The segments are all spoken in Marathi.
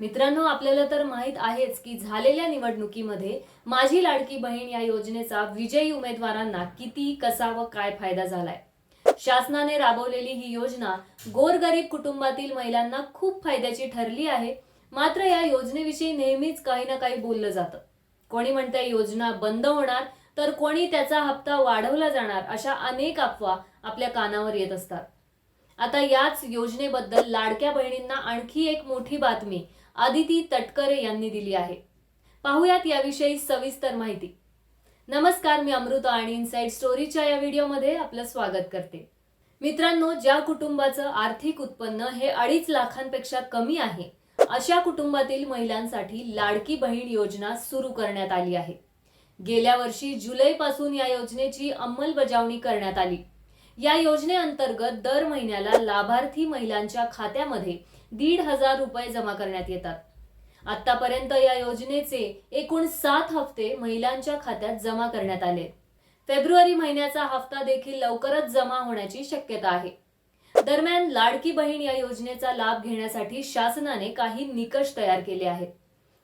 मित्रांनो आपल्याला तर माहीत आहेच की झालेल्या निवडणुकीमध्ये माझी लाडकी बहीण या योजनेचा विजयी उमेदवारांना किती कसा व काय फायदा झालाय? शासनाने राबवलेली ही योजना गोरगरीब कुटुंबातील महिलांना खूप फायद्याची ठरली आहे. मात्र या योजनेविषयी नेहमीच काही ना काही बोललं जातं. कोणी म्हणते योजना बंद होणार तर कोणी त्याचा हप्ता वाढवला जाणार अशा अनेक अफवा आपल्या कानावर येत असतात. आता याच योजनेबद्दल लाडक्या बहिणींना आणखी एक मोठी बातमी आदिती तटकरे यांनी दिली आहे. पाहुयात याविषयी सविस्तर माहिती. नमस्कार मी अमृता आणि इनसाइड स्टोरीच्या या व्हिडिओमध्ये आपलं स्वागत करते. मित्रांनो ज्या कुटुंबाचं आर्थिक उत्पन्न हे अडीच लाखांपेक्षा कमी आहे अशा कुटुंबातील महिलांसाठी लाडकी बहीण योजना सुरू करण्यात आली आहे. गेल्या वर्षी जुलैपासून या योजनेची अंमलबजावणी करण्यात आली. या योजनेअंतर्गत दर महिन्याला लाभार्थी महिलांच्या खात्यामध्ये दीड हजार रुपये जमा करण्यात येतात. आतापर्यंत या योजनेचे एकूण सात हप्ते महिलांच्या खात्यात जमा करण्यात आले. फेब्रुवारी महिन्याचा हप्ता देखील लवकरच जमा होण्याची शक्यता आहे. दरम्यान लाडकी बहीण या योजनेचा लाभ घेण्यासाठी शासनाने काही निकष तयार केले आहेत.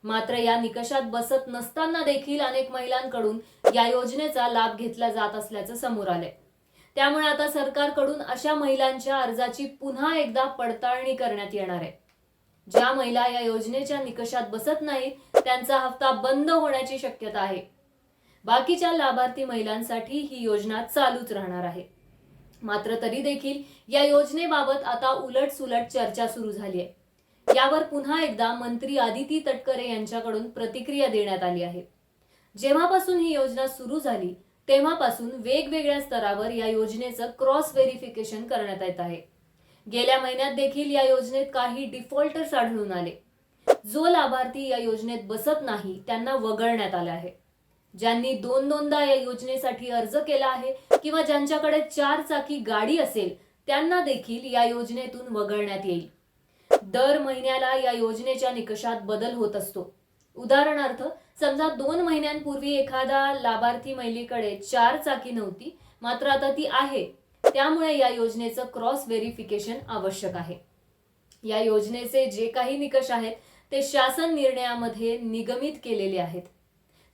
मात्र या निकषात बसत नसताना देखील अनेक महिलांकडून या योजनेचा लाभ घेतला जात असल्याचं समोर आलंय. त्यामुळे आता सरकारकडून अशा महिलांच्या अर्जाची पुन्हा एकदा पडताळणी करण्यात येणार आहे. ज्या महिला या योजनेच्या निकषात बसत नाहीत त्यांचा हप्ता बंद होण्याची शक्यता आहे. बाकीच्या लाभार्थी महिलांसाठी ही योजना चालूच राहणार आहे. मात्र तरी देखील या योजनेबाबत आता उलट सुलट चर्चा सुरू झाली आहे. यावर पुन्हा एकदा मंत्री आदिती तटकरे यांच्याकडून प्रतिक्रिया देण्यात आली आहे. जेव्हापासून ही योजना सुरू झाली तेव्हापासून वेगवेगळ्या स्तरावर या योजनेचं क्रॉस व्हेरिफिकेशन करण्यात येत आहे. गेल्या महिन्यात देखील या योजनेत काही डिफॉल्टर्स आढळून आले. जो लाभार्थी या योजनेत बसत नाही त्यांना वगळण्यात आले आहे. ज्यांनी दोन दोनदा या योजनेसाठी अर्ज केला आहे किंवा ज्यांच्याकडे चार चाकी गाडी असेल त्यांना देखील या योजनेतून वगळण्यात येईल. दर महिन्याला या योजनेच्या निकषात बदल होत असतो. उदाहरणार्थ समजा दोन महिन्यांपूर्वी एखादा लाभार्थी महिलेकडे चार चाकी नव्हती मात्र आता ती आहे. त्यामुळे या योजनेचं क्रॉस व्हेरिफिकेशन आवश्यक आहे. या योजनेचे जे काही निकष आहेत ते शासन निर्णयामध्ये निगमित केलेले आहेत.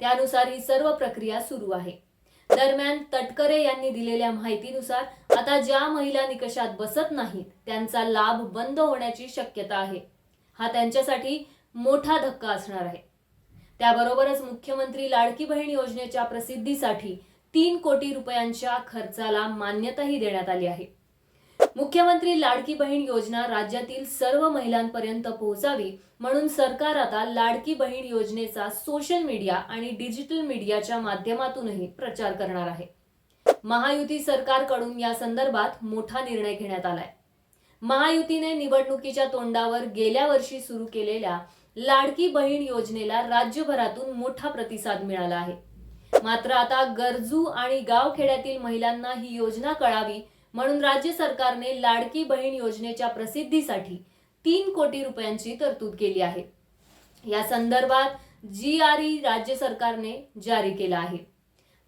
त्यानुसार ही सर्व प्रक्रिया सुरू आहे. दरम्यान तटकरे यांनी दिलेल्या माहितीनुसार आता ज्या महिला निकषात बसत नाहीत त्यांचा लाभ बंद होण्याची शक्यता आहे. हा त्यांच्यासाठी मोठा धक्का असणार आहे. त्याबरोबरच मुख्यमंत्री लाडकी बहीण योजनेच्या प्रसिद्धीसाठी तीन कोटी रुपयांच्या खर्चाला मान्यताही देण्यात आली आहे. मुख्यमंत्री लाडकी बहीण योजना राज्यातील सर्व महिलांपर्यंत पोहोचावी म्हणून सरकार आता लाडकी बहीण योजनेचा सोशल मीडिया आणि डिजिटल मीडियाच्या माध्यमातूनही प्रचार करणार आहे. महायुती सरकारकडून या संदर्भात मोठा निर्णय घेण्यात आलाय. महायुतीने निवडणुकीच्या तोंडावर गेल्या वर्षी सुरू केलेल्या लाडकी बहीण योजनेला राज्यभरातून मोठा प्रतिसाद मिळाला आहे. मात्र आता गरजू आणि गावखेड्यातील महिलांना ही योजना कळावी म्हणून राज्य सरकारने लाडकी बहीण योजनेच्या प्रसिद्धीसाठी तीन कोटी रुपयांची तरतूद केली आहे. या संदर्भात जी आर ई राज्य सरकारने जारी केला आहे.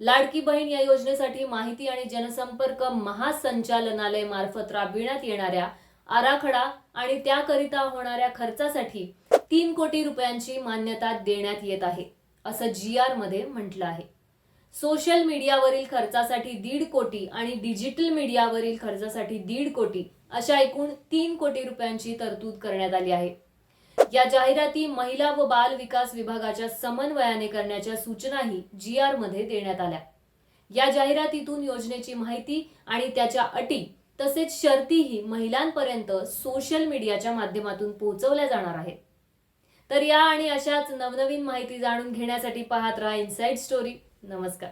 लाडकी बहीण या योजनेसाठी माहिती आणि जनसंपर्क महासंचालनालय मार्फत राबविण्यात येणाऱ्या आराखडा आणि त्याकरिता होणाऱ्या खर्चासाठी तीन कोटी रुपयांची मान्यता देण्यात येत आहे असं जी आरमध्ये म्हटलं आहे. सोशल मीडियावरील खर्चासाठी दीड कोटी आणि डिजिटल मीडियावरील खर्चासाठी दीड कोटी अशा एकूण तीन कोटी रुपयांची तरतूद करण्यात आली आहे. या जाहिराती महिला व बाल विकास विभागाच्या समन्वयाने करण्याच्या सूचनाही जी आरमध्ये देण्यात आल्या. या जाहिरातीतून योजनेची माहिती आणि त्याच्या अटी तसेच शर्तीही महिलांपर्यंत सोशल मीडियाच्या माध्यमातून पोहोचवल्या जाणार आहेत. तर या आणि अशाच नवनवीन माहिती जाणून घेण्यासाठी पाहत राहा इनसाइड स्टोरी नमस्कार.